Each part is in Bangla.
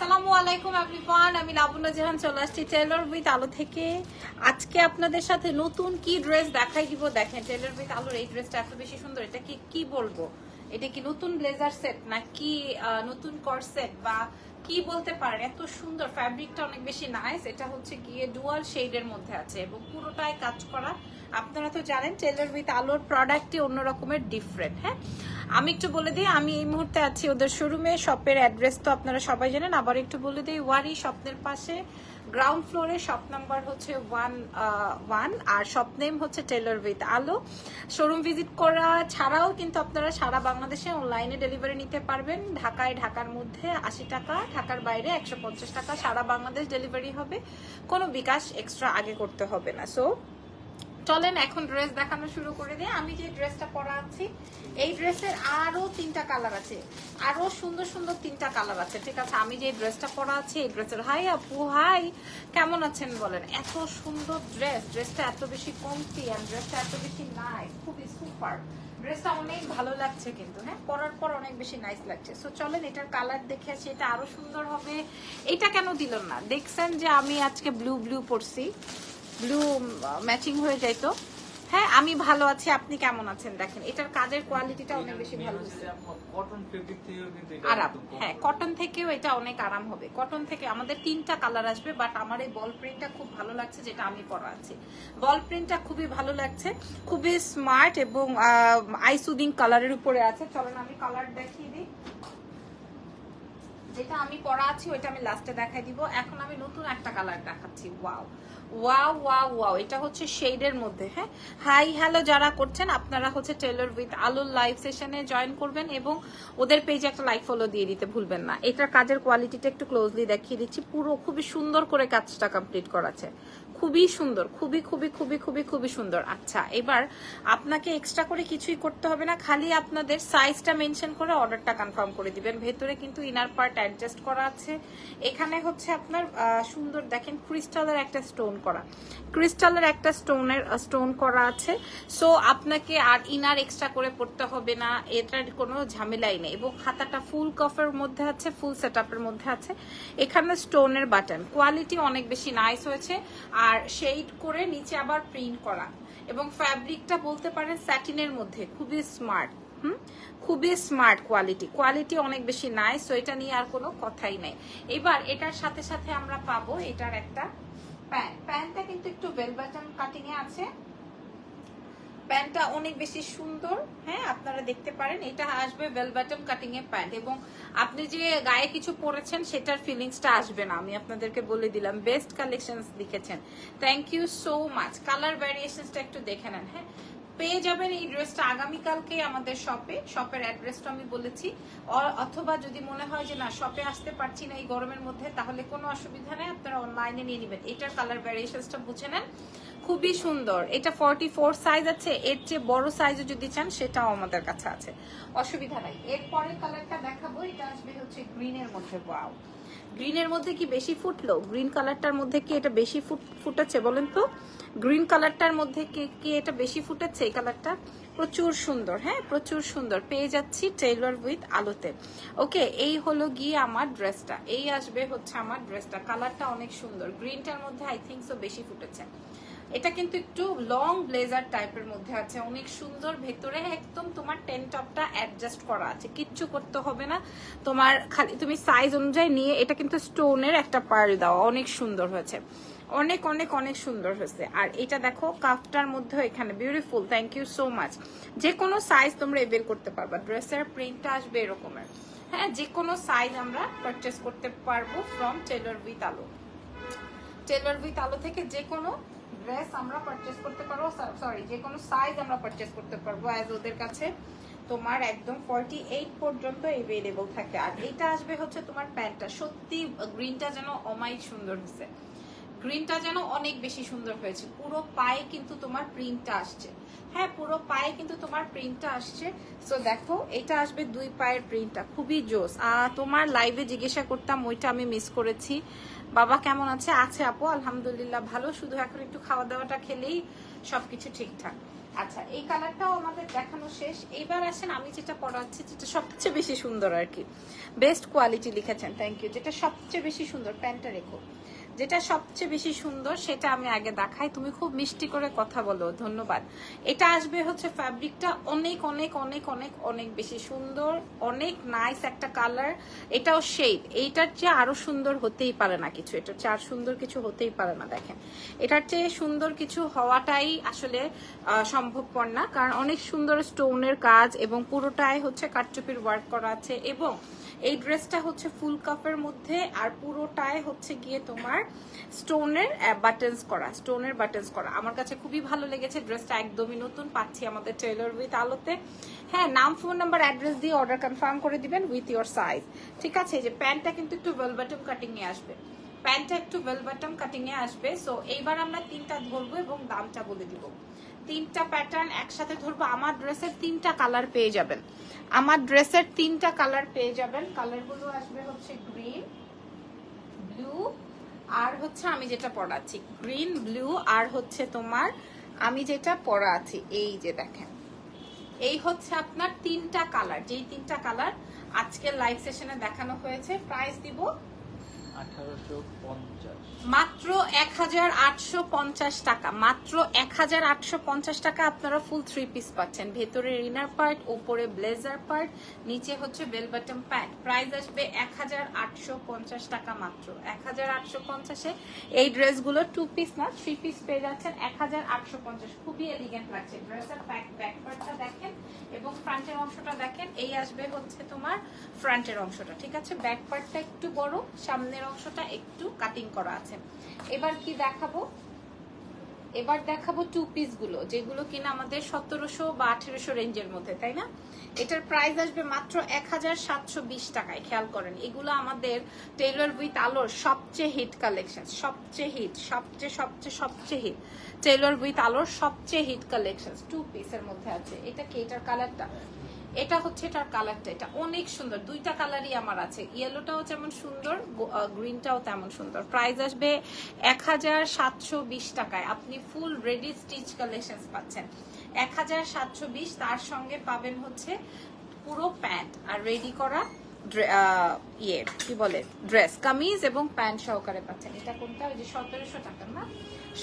আসসালামু আলাইকুম এভরিওয়ান আমি লাবণ্য জাহান চলে আসছি টেলর উইথ আলো থেকে। আজকে আপনাদের সাথে নতুন কি ড্রেস দেখাই দিব? দেখেন টেলর উইথ আলোর এই ড্রেসটা এত বেশি সুন্দর। এটা কি কি বলব? এটা কি নতুন ব্লেজার সেট নাকি আহ, নতুন কর সেট বা কি বলতে পারেন? এত সুন্দর ফ্যাব্রিকটা অনেক বেশি নাইস এটা হচ্ছে গিয়ে ডুয়াল শেডের মধ্যে আছে এবং পুরোটাই কাজ করা। আপনারা তো জানেন টেলার উইথ আলোর প্রোডাক্টই অন্য রকমের ডিফারেন্ট হ্যাঁ? আমি একটু বলে দিই, আমি এই মুহূর্তে আছি ওদের শোরুমে শপের অ্যাড্রেস তো আপনারা সবাই জানেন। আবার একটু বলে দিই, ওয়ারি স্বপ্নের পাশে। গ্রাউন্ড ফ্লোরে শপ নাম্বার হচ্ছে ওয়ান ওয়ান আর শপ নেম হচ্ছে tailor with Alo showroom visit করা ছাড়াও কিন্তু আপনারা সারা বাংলাদেশে অনলাইনে ডেলিভারি নিতে পারবেন। ঢাকায় ঢাকার মধ্যে আশি টাকা, ঢাকার বাইরে একশো পঞ্চাশ টাকা, সারা বাংলাদেশ ডেলিভারি হবে। কোনো বিকাশ এক্সট্রা আগে করতে হবে না। সো চলেন, এখন ড্রেস দেখানো শুরু করে দিয়ে আমি যে ড্রেসটা পরা আছি এই ড্রেসের আরও তিনটা কালার আছে, আরও সুন্দর সুন্দর তিনটা কালার আছে, ঠিক আছে? আমি যে ড্রেসটা পরা আছি এই ড্রেসের হাই আপু, হাই, কেমন আছেন? বলেন, এত সুন্দর ড্রেস ড্রেসটা এত বেশি কমতি আর ড্রেসটা এত বেশি নাই খুবই সুপার ড্রেসটা অনেক ভালো লাগছে কিন্তু হ্যাঁ? পরার পর অনেক বেশি নাইস লাগছে। সো চলেন, এটার কালার দেখে আসি, এটা আরও সুন্দর হবে। এটা কেন দিল না? দেখছেন যে আমি আজকে ব্লু ব্লু পরছি। ব্লু ম্যাচিং হয়ে যায় তো? হ্যাঁ আমি ভালো আছি আপনি কেমন আছেন? দেখেন এটার কাজের কোয়ালিটিটা অনেক বেশি ভালো। কটন ফেব্রিক থেকেও কিন্তু আরাম হ্যাঁ কটন থেকেও এটা অনেক আরাম হবে। কটন থেকে আমাদের তিনটা কালার আসবে বাট আমার এই বল প্রিন্টটা খুব ভালো লাগছে যেটা আমি পরা আছি। বল প্রিন্টটা খুবই ভালো লাগছে খুবই স্মার্ট এবং আই সুদিং কালারের উপরে আছে। চলেন আমি কালার দেখিয়ে দিই। যেটা আমি পরা আছি, ওইটা আমি লাস্টে দেখাই দিব। এখন আমি নতুন একটা কালার দেখাচ্ছি। ওয়াও ওয়াও ওয়াও ওয়াও এটা হচ্ছে শেডের মধ্যে হ্যাঁ? হাই হ্যালো যারা করছেন, আপনারা হচ্ছে টেলর উইথ আলোর লাইভ সেশনে জয়েন করবেন এবং ওদের পেজে একটা লাইক ফলো দিয়ে দিতে ভুলবেন না। এটার কাজের কোয়ালিটিটা একটু ক্লোজলি দেখিয়ে দিচ্ছি। পুরো খুবই সুন্দর করে কাজটা কমপ্লিট করা আছে খুবই সুন্দর, খুবই খুবই খুবই খুবই খুবই সুন্দর। আচ্ছা এবার আপনাকে এক্সট্রা করে কিছুই করতে হবে না, খালি আপনাদের সাইজটা মেনশন করে অর্ডারটা কনফার্ম করে দিবেন। ভেতরে কিন্তু ইনার পার্ট অ্যাডজাস্ট করা আছে। এখানে হচ্ছে আপনার সুন্দর দেখেন ক্রিস্টালের একটা স্টোন করা। ক্রিস্টালের একটা স্টোনের স্টোন করা আছে। সো আপনাকে আর ইনার এক্সট্রা করে পড়তে হবে না, এটার কোনো ঝামেলাই নেই। এবং খাতাটা ফুল কফের মধ্যে আছে ফুল সেট মধ্যে আছে। এখানে স্টোনের বাটন কোয়ালিটি অনেক বেশি নাইস হয়েছে। আর শেড করে নিচে আবার প্রিন্ট করা। এবং ফ্যাব্রিকটা বলতে পারেন স্যাটিনের মধ্যে। খুবই স্মার্ট, হুম? খুবই স্মার্ট কোয়ালিটি। কোয়ালিটি অনেক বেশি নাই সো এটা নিয়ে আর কোনো কথাই নাই। এবার এটার সাথে সাথে আমরা পাবো এটার একটা প্যান্ট। প্যান্টটা কিন্তু একটু বেল বাটন কাটিং এ আছে। প্যান্টটা অনেক বেশি সুন্দর। হ্যাঁ আপনারা দেখতে পারেন, এটা আসবে বেল বাটন কাটিং এর প্যান্ট এবং আপনি যে গায়ে কিছু পরেছেন, সেটার ফিলিংসটা আসবে না। আমি আপনাদেরকে বলে দিলাম বেস্ট কালেকশন লিখেছেন। Thank you so much colour ভ্যারিয়েশনসটা একটু দেখে নেন হ্যাঁ। পেয়ে যাবেন এই ড্রেসটা আগামীকালকে আমাদের শপে। শপের অ্যাড্রেসটা আমি বলেছি। অথবা যদি মনে হয় যে না, শপে আসতে পারছি না এই গরমের মধ্যে, তাহলে কোনো অসুবিধা নেই, আপনারা অনলাইনে নিয়ে নেবেন। এটার কালার ভ্যারিয়েশনসটা বুঝে নেন। খুবই সুন্দর। এটা ফর্টি ফোর সাইজ আছে। এর চেয়ে বড় সাইজও যদি চান, সেটাও আমাদের কাছে আছে। অসুবিধা নাই। এর পরের কালারটা দেখাবো। এটা আসবে হচ্ছে গ্রিনের মধ্যে। ওয়াও গ্রিনের মধ্যে কি বেশি ফুটলো? গ্রিন কালারটার মধ্যে কি এটা বেশি ফুট, ফুটেছে বলেন তো? গ্রিন কালারটার মধ্যে কি কি এটা বেশি ফুটেছে এই কালারটা প্রচুর সুন্দর হ্যাঁ? প্রচুর সুন্দর। পেয়ে যাচ্ছি টেইলর উইথ আলোতে। ওকে এই হলো গিয়ে আমার ড্রেসটা এই আসবে হচ্ছে আমার ড্রেসটা কালারটা অনেক সুন্দর। গ্রিনটার মধ্যে আই থিঙ্ক সো বেশি ফুটেছে। এটা কিন্তু একটু লং ব্লেজার টাইপের মধ্যে আছে। অনেক সুন্দর ভেতরে একদম তোমার টেন টপটা অ্যাডজাস্ট করা আছে। কিচ্ছু করতে হবে না। তোমার খালি তুমি সাইজ অনুযায়ী নিয়ে এটা কিন্তু স্টোনের একটা পার্ল দেওয়া অনেক সুন্দর হয়েছে। অনেক অনেক অনেক সুন্দর হয়েছে। আর এটা দেখো কাফটার মধ্যে এখানে। Beautiful thank you so much যে কোনো সাইজ তোমরা এভেল করতে পারবা। ড্রেসের প্রিন্টটা আসবে এরকমের। হ্যাঁ যে কোনো সাইজ আমরা পারচেস করতে পারব from tailor with Alo tailor with Alo থেকে যে কোনো ড্রেস আমরা পারচেস করতে পারব সরি যে কোনো সাইজ আমরা পারচেস করতে পারব অ্যাজ ওদের কাছে, তোমার একদম ফর্টি এইট পর্যন্ত এভেলেবল থাকে। আর এটা আসবে হচ্ছে তোমার প্যান্টটা, সত্যি গ্রিনটা যেন অমাই সুন্দর হয়েছে। গ্রিনটা যেন অনেক বেশি সুন্দর হয়েছে। পুরো পায়ে কিন্তু তোমার প্রিন্টটা আসছে। হ্যাঁ পুরো পায়ে কিন্তু তোমার প্রিন্টটা আসছে। সো দেখো, এটা আসবে দুই পায়ের প্রিন্টটা খুবই জোস। তোমার লাইভে জিজ্ঞাসা করতাম, ওইটা আমি মিস করেছি। বাবা, কেমন আছে? আছে আপু, আলহামদুলিল্লাহ, ভালো। শুধু এখন একটু খাওয়া দাওয়াটা খেলেই সবকিছু ঠিকঠাক। আচ্ছা এই কালারটাও আমাদের দেখানো শেষ। এবার আসেন, আমি যেটা পড়াচ্ছি, যেটা সবচেয়ে বেশি সুন্দর আর কি। বেস্ট কোয়ালিটি লিখেছেন থ্যাংক ইউ যেটা সবচেয়ে বেশি সুন্দর, প্যান্টটা রেখো। যেটা সবচেয়ে বেশি সুন্দর, সেটা আমি আগে দেখাই। তুমি খুব মিষ্টি করে কথা বলো, ধন্যবাদ। এটা আসবে হচ্ছে ফ্যাব্রিকটা অনেক অনেক অনেক অনেক অনেক বেশি সুন্দর, অনেক নাইস একটা কালার এটাও শেড এইটার চেয়ে আরও সুন্দর হতেই পারে না কিছু। এটার চেয়ে আর সুন্দর কিছু হতেই পারে না, দেখেন। এটার চেয়ে সুন্দর কিছু হওয়াটাই আসলে সম্ভবপর না। কারণ অনেক সুন্দর স্টোনের কাজ এবং পুরোটাই হচ্ছে কাটচুপির ওয়ার্ক করা আছে এবং এই ড্রেসটা হচ্ছে ফুল কাপের মধ্যে আর পুরোটাই হচ্ছে গিয়ে তোমার স্টোনের বাটনস করা, স্টোনের বাটনস করা। আমার কাছে খুবই ভালো লেগেছে ড্রেসটা, একদমই নতুন, পাচ্ছি আমাদের টেলর উইথ আলোতে। হ্যাঁ নাম ফোন নাম্বার অ্যাড্রেস দিয়ে অর্ডার কনফার্ম করে দিবেন উইথ ইওর সাইজ ঠিক আছে যে প্যান্টটা কিন্তু একটু ওয়েলবাটম কাটিং এ আসবে। প্যান্টটা একটু ওয়েলবাটম কাটিং এ আসবে। সো এইবার আমরা তিনটা ধরবো এবং দামটা বলে দিব। তিনটা প্যাটার্ন একসাথে ধরবো, আমার ড্রেসের তিনটা কালার পেয়ে যাবেন। আমার ড্রেসের তিনটা কালার পেয়ে যাবেন। কালারগুলো আসবে হচ্ছে গ্রিন ব্লু আর হচ্ছে আমি যেটা পড়াচ্ছি গ্রিন ব্লু আর হচ্ছে তোমার আমি যেটা পড়াচ্ছি এই যে দেখেন। এই হচ্ছে আপনার তিনটা কালার যেই তিনটা কালার আজকের লাইভ সেশনে দেখানো হয়েছে প্রাইস দিব মাত্র এক হাজার আটশো পঞ্চাশ টাকা। মাত্র এক হাজার আটশো পঞ্চাশ টাকা আপনারা ফুল থ্রি পিস পাচ্ছেন। ইনার পার্ট ওপরে ব্লেজার পার্ট নিচে হচ্ছে প্যান্ট প্রাইস আসবে এক হাজার আটশো পঞ্চাশ টাকা মাত্র। এক হাজার আটশো পঞ্চাশে এই ড্রেসগুলো টু পিস না থ্রি পিস পেয়ে যাচ্ছেন এক হাজার আটশো পঞ্চাশ। খুবই এলিগেন্ট লাগছে। ড্রেসের ব্যাক ব্যাক পার্টটা দেখেন এবং ফ্রন্টের অংশটা দেখেন। এই আসবে হচ্ছে তোমার ফ্রন্টের অংশটা, ঠিক আছে? ব্যাক পার্টটা একটু বড়, সামনের অংশটা একটু কাটিং করা আছে। এবার কি দেখাবো? এবার দেখাবো টু পিসগুলো, যেগুলো কিনা আমাদের সতেরোশো বা আঠেরোশো রেঞ্জের মধ্যে, তাই না? এটার প্রাইস আসবে মাত্র এক হাজার সাতশো বিশ টাকায়, খেয়াল করেন। এগুলো আমাদের টেইলর উইথ আলোর সবচেয়ে হিট কালেকশন সবচেয়ে হিট সবচেয়ে সবচেয়ে সবচেয়ে হিট টেইলর উইথ আলোর সবচেয়ে হিট কালেকশন টু পিসের মধ্যে আছে। এটা কি এটার কালারটা এটা হচ্ছে এটার কালারটা, এটা অনেক সুন্দর। দুইটা কালারই আমার আছে। ইয়েলোটাও যেমন সুন্দর গ্রিনটাও তেমন সুন্দর। প্রাইস আসবে এক হাজার সাতশো বিশ টাকায়। আপনি ফুল রেডি স্টিচ কালেকশন পাচ্ছেন। এক হাজার সাতশো বিশ, তার সঙ্গে পাবেন হচ্ছে পুরো প্যান্ট আর রেডি করা ইয়ে কি বলে? ড্রেস কামিজ এবং প্যান্ট সহকারে পাচ্ছেন। এটা কোনটা? ওই যে সতেরোশো টাকা, না?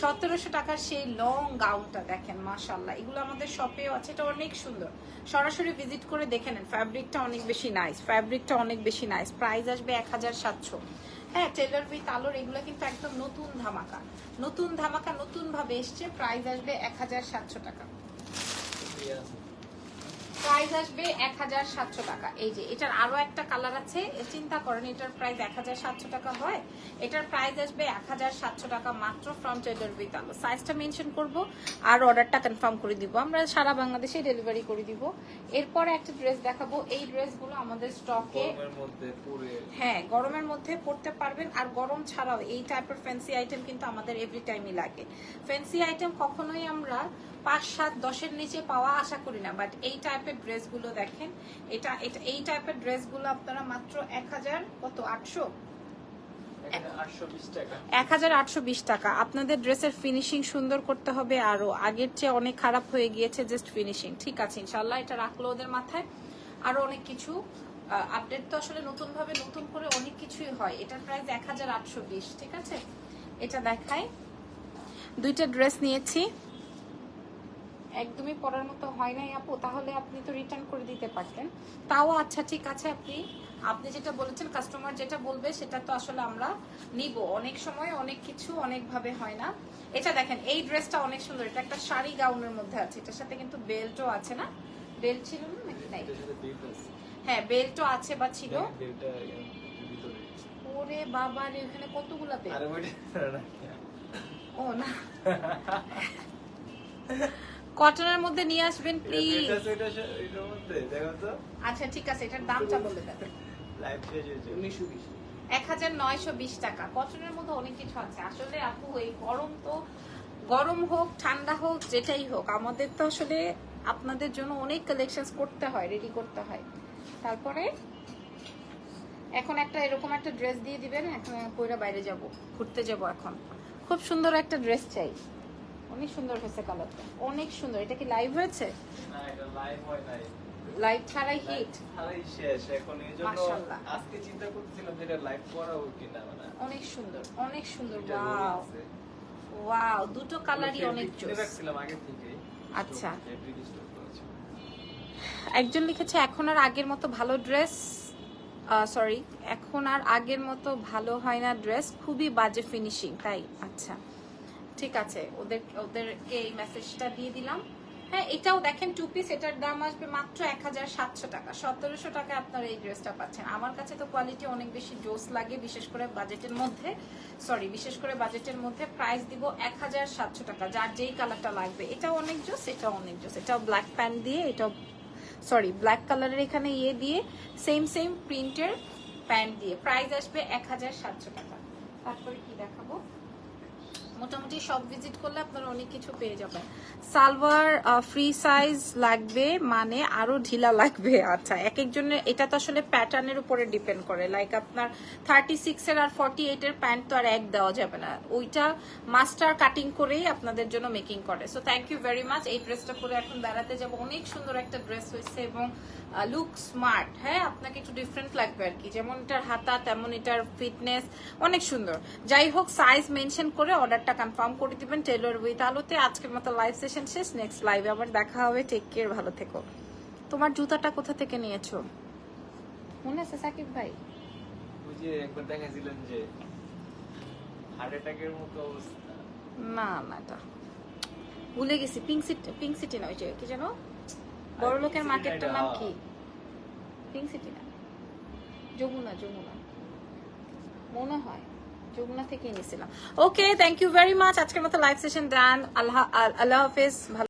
সতেরোশো টাকার সেই লং গাউনটা দেখেন মাশাল্লাহ এগুলো আমাদের শপেও আছে, এটা অনেক সুন্দর। সরাসরি ভিজিট করে দেখে নেন ফ্যাব্রিকটা অনেক বেশি নাইস ফ্যাব্রিকটা অনেক বেশি নাইস প্রাইস আসবে এক হাজার সাতশো। হ্যাঁ টেলার উইথ আলোর এগুলো কিন্তু একদম নতুন ধামাকা। নতুন ধামাকা, নতুনভাবে এসছে প্রাইস আসবে এক হাজার সাতশো টাকা। প্রাইস আসবে এক হাজার সাতশো টাকা। এই যে এটার আরও একটা কালার আছে চিন্তা করেন এটার প্রাইস এক হাজার সাতশো টাকা হয়। এটার প্রাইস আসবে এক হাজার সাতশো টাকা মাত্র ফ্রম ট্রেডার উইথ আলো সাইজটা মেনশন করব আর অর্ডারটা কনফার্ম করে দিব। আমরা সারা বাংলাদেশে ডেলিভারি করে দিব। এরপরে একটা ড্রেস দেখাবো। এই ড্রেসগুলো আমাদের স্টকে হ্যাঁ গরমের মধ্যে পড়তে পারবেন। আর গরম ছাড়াও এই টাইপের ফ্যান্সি আইটেম কিন্তু আমাদের এভরি টাইমই লাগে। ফ্যান্সি আইটেম কখনোই আমরা পাঁচ সাত দশের নিচে পাওয়া আশা করি না বাট এই টাইপের ড্রেসগুলো দেখেন। এটা এটা এই টাইপের ড্রেসগুলো আপনারা মাত্র এক হাজার কত আটশো? এক হাজার আটশো বিশ টাকা। আপনাদের ড্রেসের ফিনিশিং সুন্দর করতে হবে আরও আগের চেয়ে অনেক খারাপ হয়ে গিয়েছে জাস্ট ফিনিশিং ঠিক আছে ইনশাল্লাহ এটা রাখল ওদের মাথায়। আরও অনেক কিছু আপডেট তো আসলে নতুন ভাবে নতুন করে অনেক কিছুই হয়। এটার প্রাইস এক হাজার আটশো বিশ ঠিক আছে? এটা দেখাই। দুইটা ড্রেস নিয়েছি। একদমই পরার মতো হয় নাই আপু তাহলে আপনি তো রিটার্ন করে দিতে পারতেন। তাও আচ্ছা ঠিক আছে আপনি। আপনি যেটা বলেছেন কাস্টমার যেটা বলবে সেটা তো আসলে আমরা নিব। অনেক সময় অনেক কিছু অনেক ভাবে হয় না। এটা দেখেন এই ড্রেসটা অনেক সুন্দর। এটা একটা শাড়ি গাউনের মধ্যে আছে। এটার সাথে কিন্তু বেল্টও আছে না? বেল্ট ছিল না নাকি? নাই। হ্যাঁ বেল্টও আছে বা ছিল। ওরে বাবা রে ওখানে কতগুলা বেল্ট? আরে ওইটা না। ও না। কটনের মধ্যে নিয়ে আসবেন প্লিজ আচ্ছা ঠিক আছে এটার দামটা বলে দেন। এক হাজার নয়শো বিশ টাকা। কটনের মধ্যে অনেক কিছু আছে। আসলে আপু এই গরম তো গরম হোক ঠান্ডা হোক যেটাই হোক আমাদের তো আসলে আপনাদের জন্য অনেক কালেকশন করতে হয় রেডি করতে হয়। তারপরে এখন একটা এরকম একটা ড্রেস দিয়ে দিবেন এখন পয়রা বাইরে যাব ঘুরতে যাব এখন। খুব সুন্দর একটা ড্রেস চাই। অনেক সুন্দর হয়েছে কালারটা অনেক সুন্দর। এটা কি লাইভ হয়েছে? না এটা লাইভ হয় নাই। লাইভ ছাড়াই হিট তাহলেই শেষ। এখন এই জন্য। আজকে চিন্তা করতেছিলাম যে এটা লাইভ করাবো কিনা মানে অনেক সুন্দর অনেক সুন্দর। ওয়াও ওয়াও দুটো কালারই অনেক জোস রাখছিলাম আগে থেকেই আচ্ছা। একজন লিখেছে এখন আর আগের মতো ভালো ড্রেস সরি এখন আর আগের মতো ভালো হয় না ড্রেস খুবই বাজে ফিনিশিং তাই আচ্ছা। ঠিক আছে, ওদের ওদেরকে এই মেসেজটা দিয়ে দিলাম। হ্যাঁ এটাও দেখেন টু পিস এটার দাম আসবে মাত্র এক হাজার সাতশো টাকা। সতেরোশো টাকা আপনারা এই ড্রেসটা পাচ্ছেন। আমার কাছে তো কোয়ালিটি অনেক বেশি জোস লাগে, বিশেষ করে বাজেটের মধ্যে। সরি বিশেষ করে বাজেটের মধ্যে প্রাইস দিব এক হাজার সাতশো টাকা, যার যেই কালারটা লাগবে। এটাও অনেক জোস, এটাও অনেক জোস। এটাও ব্ল্যাক প্যান্ট দিয়ে, এটাও সরি ব্ল্যাক কালারের এখানে ইয়ে দিয়ে সেম সেম প্রিন্টের প্যান্ট দিয়ে। প্রাইস আসবে এক হাজার সাতশো টাকা। তারপরে কি দেখাবো? মোটামুটি সব ভিজিট করলে আপনারা অনেক কিছু পেয়ে যাবেন। সালভার ফ্রি সাইজ লাগবে মানে আরও ঢিলা লাগবে। আচ্ছা এক একজনের এটা তো আসলে প্যাটার্নের উপরে ডিপেন্ড করে। লাইক আপনার থার্টি সিক্স এর আর ফর্টি এইট এর প্যান্ট তো আর এক দেওয়া যাবে না। ওইটা মাস্টার কাটিং করেই আপনাদের জন্য মেকিং করে। So thank you very much এই ড্রেসটা পরে এখন বেড়াতে যাব। অনেক সুন্দর একটা ড্রেস হয়েছে এবং লুক স্মার্ট হ্যাঁ আপনাকে একটু ডিফারেন্ট লাগবে আর কি। যেমন এটার হাতা, তেমন এটার ফিটনেস অনেক সুন্দর। যাই হোক সাইজ মেনশন করে অর্ডারটা কনফার্ম করে দিবেন টেলর উইথ আলোতে আজকের মতো লাইভ সেশন শেষ নেক্সট লাইভে আবার দেখা হবে টেক কেয়ার ভালো থেকো। তোমার জুতাটা কোথা থেকে নিয়েছো? মনে আছে সাকিব ভাই? ওই যে একবার দেখাছিলেন যে হার্ট অ্যাটাকের মতো অবস্থা। না না এটা ভুলে গেছি পিঙ্ক সিটি পিঙ্ক সিটি না ওই যে কি জানো বড় লোকের মার্কেটটার নাম কি? পিঙ্ক সিটি না। যমুনা যমুনা। মনে হয়। যমুনা থেকে নিয়েছিলাম okay thank you very much আজকের মতো লাইভ সেশন ডান আল্লাহ আল্লাহ হাফেজ ভালো